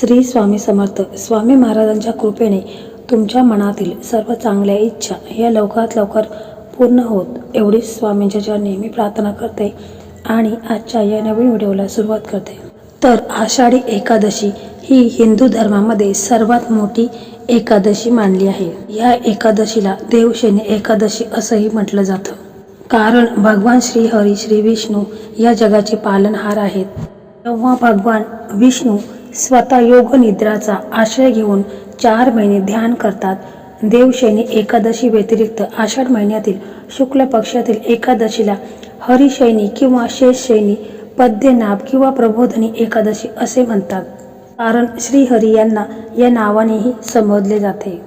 श्री स्वामी समर्थ स्वामी महाराजांच्या कृपेने तुमच्या मनातील सर्व चांगल्या इच्छा या लवकरात लवकर पूर्ण होत. एवढीच स्वामींच्या नेहमी प्रार्थना करते आणि आजच्या या नवीन व्हिडिओला सुरुवात करते. तर आषाढी एकादशी ही हिंदू धर्मामध्ये सर्वात मोठी एकादशी मानली आहे. या एकादशीला देवशेने एकादशी असंही म्हटलं जातं. कारण भगवान श्री हरी श्री विष्णू या जगाचे पालनहार आहेत. तेव्हा भगवान विष्णू स्वतः योग निद्राचा आश्रय घेऊन चार महिने ध्यान करतात. देवशैनी एकादशी व्यतिरिक्त आषाढ महिन्यातील शुक्ल पक्षातील एकादशीला हरिशैनी किंवा शेषशैनी पद्यनाभ किंवा प्रबोधनी एकादशी असे म्हणतात. कारण श्रीहरी यांना या नावानेही संबोधले जाते.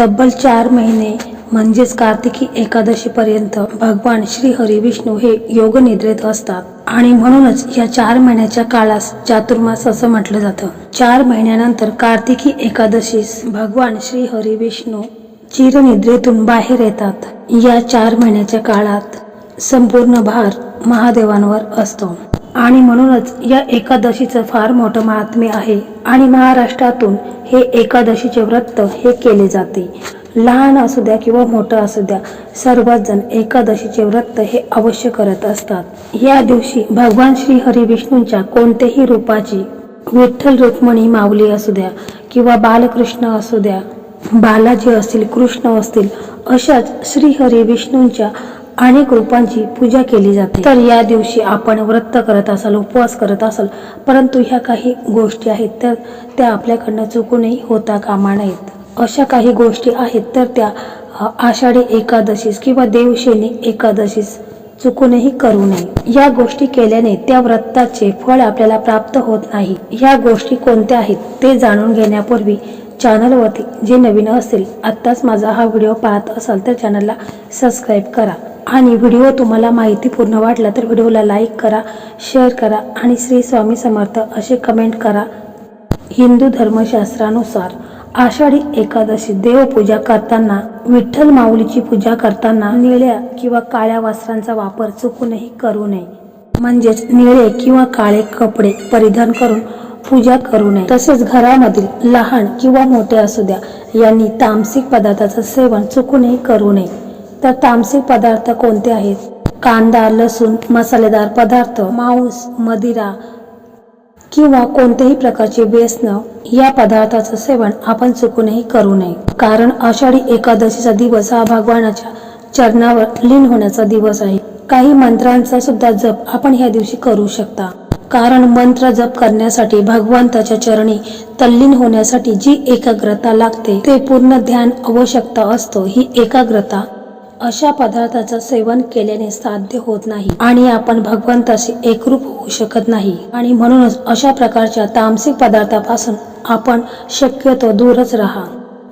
तब्बल चार महिने म्हणजेच कार्तिकी एकादशीपर्यंत भगवान श्रीहरी विष्णू हे योगनिद्रेत असतात. आणि म्हणूनच या चार महिन्याच्या काळास चातुर्मास असं म्हटलं जातं. चार महिन्यानंतर कार्तिकी एकादशीस भगवान श्री हरी विष्णू चिरनिद्रेतून बाहेर येतात. या चार महिन्याच्या काळात संपूर्ण भार महादेवांवर असतो. आणि म्हणूनच या एकादशीचं फार मोठं महात्म्य आहे आणि महाराष्ट्रातून हे एकादशीचे व्रत हे केले जाते. लहान असू द्या किंवा मोठं असू द्या सर्वच जण एकादशीचे व्रत हे अवश्य करत असतात. या दिवशी भगवान श्री हरी विष्णूंच्या कोणत्याही रूपाची विठ्ठल रुक्मणी माऊली असू द्या किंवा बालकृष्ण असू द्या बालाजी असतील कृष्ण असतील अशाच श्री हरी विष्णूंच्या अनेक रूपांची पूजा केली जाते. तर या दिवशी आपण व्रत करत असाल उपवास करत असाल परंतु ह्या काही गोष्टी आहेत तर त्या आपल्याकडनं चुकूनही होता कामा नयेत. अशा काही गोष्टी आहेत तर त्या आषाढी एकादशीस किंवा देवशेनी एकादशीस चुकूनही करू नये. या गोष्टी केल्याने त्या व्रताचे फळ आपल्याला प्राप्त होत नाही. या गोष्टी कोणत्या आहेत ते जाणून घेण्यापूर्वी चॅनलवरती जे नवीन असेल आत्ताच माझा हा व्हिडिओ पाहत असाल तर चॅनलला सबस्क्राईब करा. आणि व्हिडिओ तुम्हाला माहितीपूर्ण वाटला तर व्हिडिओला लाईक करा शेअर करा आणि श्री स्वामी समर्थ असे कमेंट करा. हिंदू धर्मशास्त्रानुसार आषाढी एकादशी देवपूजा करताना विठ्ठल माऊलीची पूजा करताना निळ्या किंवा काळ्या वस्त्रांचा वापर चुकूनही करू नये. म्हणजेच निळे किंवा काळे कपडे परिधान करून पूजा करू नये. तसेच घरामधील लहान किंवा मोठे असू द्या यांनी तामसिक पदार्थाचं सेवन चुकूनही करू नये. तर तामसिक पदार्थ कोणते आहेत? कांदा लसूण मसालेदार पदार्थ मांस मदिरा किंवा कोणत्याही प्रकारचे व्यसन या पदार्थाचं सेवन आपण चुकूनही करू नये. कारण आषाढी एकादशीचा दिवस हा भगवानाच्या चरणावर लीन होण्याचा दिवस आहे. काही मंत्रांचा सुद्धा जप आपण ह्या दिवशी करू शकता. कारण मंत्र जप करण्यासाठी भगवंताच्या चरणी तल्लीन होण्यासाठी जी एकाग्रता लागते ते पूर्ण ध्यान आवश्यकता असतो. ही एकाग्रता अशा पदार्थाचं सेवन केल्याने साध्य होत नाही आणि आपण भगवंताशी एकरूप होऊ शकत नाही. आणि म्हणूनच अशा प्रकारच्या तामसिक पदार्थापासून आपण शक्यतो दूरच राहा.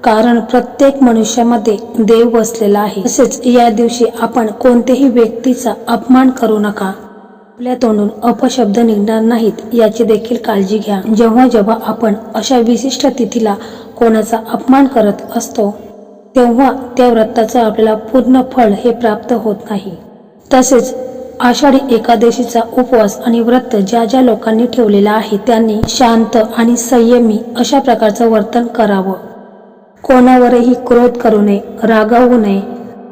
कारण प्रत्येक मनुष्यामध्ये देव बसलेला आहे. तसेच या दिवशी आपण कोणत्याही व्यक्तीचा अपमान करू नका. आपल्या तोंडून अपशब्द निघणार नाहीत याची देखील काळजी घ्या. जेव्हा जेव्हा आपण अशा विशिष्ट तिथीला कोणाचा अपमान करत असतो तेव्हा त्या व्रताचं आपल्याला पूर्ण फळ हे प्राप्त होत नाही. तसेच आषाढी एकादशीचा उपवास आणि व्रत ज्या ज्या लोकांनी ठेवलेला आहे त्यांनी शांत आणि संयमी अशा प्रकारचं वर्तन करावं. कोणावरही क्रोध करू नये रागावू नये.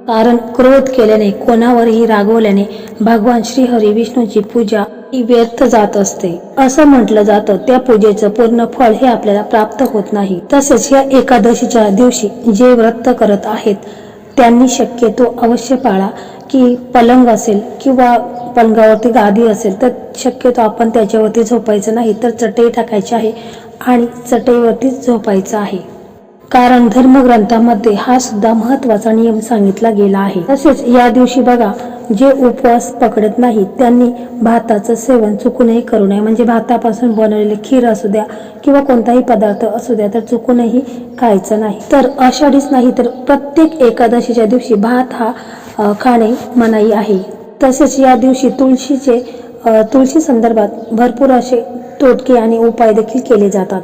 कारण क्रोध केल्याने कोणावरही रागवल्याने भगवान श्री हरी विष्णूची पूजा ही व्यर्थ जात असते. असं म्हटलं जातं त्या पूजेचं पूर्ण फळ हे आपल्याला प्राप्त होत नाही. तसेच या एकादशीच्या दिवशी जे व्रत करत आहेत त्यांनी शक्यतो अवश्य पाळा की पलंग असेल किंवा पलंगावरती गादी असेल तर शक्यतो आपण त्याच्यावरती झोपायचं नाही तर चटई टाकायची आहे आणि चटईवरती झोपायचं आहे. कारण धर्मग्रंथामध्ये हा सुद्धा महत्त्वाचा नियम सांगितला गेला आहे. तसेच या दिवशी बघा जे उपवास पकडत नाही त्यांनी भाताचं सेवन चुकूनही करू नये. म्हणजे भातापासून बनवलेले खीर असू द्या किंवा कोणताही पदार्थ असू द्या तर चुकूनही खायचं नाही. तर आषाढीच नाही तर प्रत्येक एकादशीच्या दिवशी भात हा खाणे मनाई आहे. तसेच या दिवशी तुळशीचे तुळशी संदर्भात भरपूर असे तोटके आणि उपाय देखील केले जातात.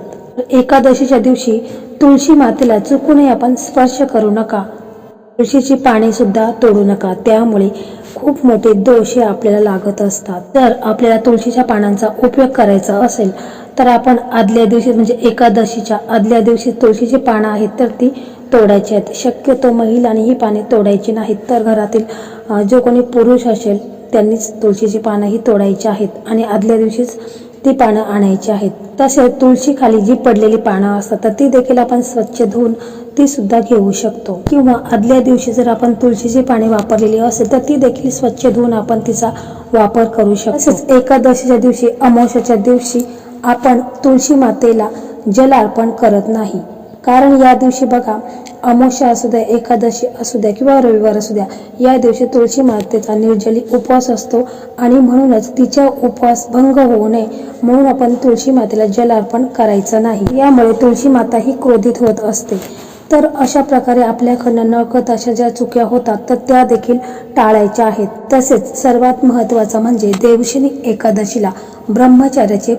एकादशीच्या दिवशी तुळशी मातेला चुकूनही आपण स्पर्श करू नका. तुळशीची पानेसुद्धा तोडू नका. त्यामुळे खूप मोठे दोष हे आपल्याला लागत असतात. तर आपल्याला तुळशीच्या पानांचा उपयोग करायचा असेल तर आपण आदल्या दिवशी म्हणजे एकादशीच्या आदल्या दिवशी तुळशीची पानं आहेत तर ती तोडायची आहेत. शक्यतो महिलांनी ही पाने तोडायची नाहीत. तर घरातील जो कोणी पुरुष असेल त्यांनीच तुळशीची पानं ही तोडायची आहेत. आणि आदल्या दिवशीच ती पानं आणायची आहेत. तसेच तुळशीखाली जी पडलेली पानं असतात तर ती देखील आपण स्वच्छ धुवून ती सुद्धा घेऊ शकतो. किंवा आदल्या दिवशी जर आपण तुळशीची पाने वापरलेली असेल तर ती देखील स्वच्छ धुवून आपण तिचा वापर करू शकतो. तसेच एकादशीच्या दिवशी अमावस्याच्या दिवशी आपण तुळशी मातेला जल अर्पण करत नाही. कारण या दिवशी बघा अमावस्या असू द्या एकादशी असू द्या किंवा रविवार असू द्या या दिवशी तुळशी मातेचा निर्जली उपवास असतो आणि म्हणूनच तिचा उपवास भंग होऊ नये म्हणून आपण तुळशी मातेला जल अर्पण करायचं नाही. यामुळे तुळशी माता ही क्रोधित होत असते. तर अशा प्रकारे आपल्याकडनं नळकत अशा ज्या चुक्या होतात तर त्या देखील टाळायच्या आहेत. तसेच सर्वात महत्त्वाचं म्हणजे देवशिनी एकादशीला ब्रह्मचार्याचे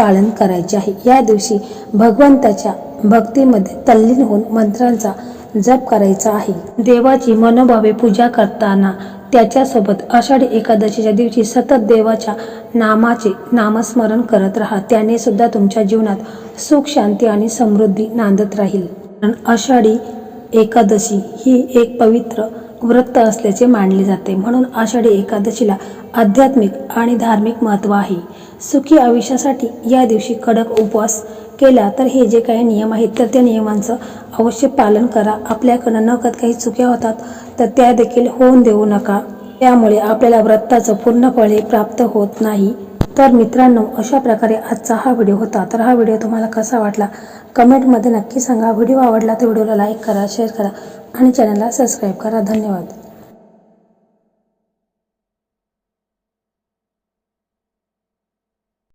पालन करायचे आहे. या दिवशी भगवंताच्या भक्तीमध्ये तल्लीन होऊन मंत्रांचा जप करायचा आहे. देवाची मनोभावे पूजा करताना त्याच्यासोबत आषाढी एकादशीच्या दिवशी सतत देवाच्या नामाचे नामस्मरण करत राहा. त्याने सुद्धा तुमच्या जीवनात सुख शांती आणि समृद्धी नांदत राहील. कारण आषाढी एकादशी ही एक पवित्र व्रत असल्याचे मानले जाते. म्हणून आषाढी एकादशीला आध्यात्मिक आणि धार्मिक महत्त्व आहे. सुखी आयुष्यासाठी या दिवशी कडक उपवास केला तर हे जे काही नियम आहेत तर त्या नियमांचं अवश्य पालन करा. आपल्याकडनं नकद काही चुक्या होतात तर त्या देखील होऊन देऊ नका. त्यामुळे आपल्याला व्रताचं पूर्ण प्राप्त होत नाही. तर मित्रांनो अशा प्रकारे आजचा हा व्हिडिओ होता. तर हा व्हिडिओ तुम्हाला कसा वाटला? कमेंटमध्ये नक्की सांगा. व्हिडिओ आवडला तर व्हिडिओला लाईक करा शेअर करा आणि चॅनलला सबस्क्राईब करा. धन्यवाद.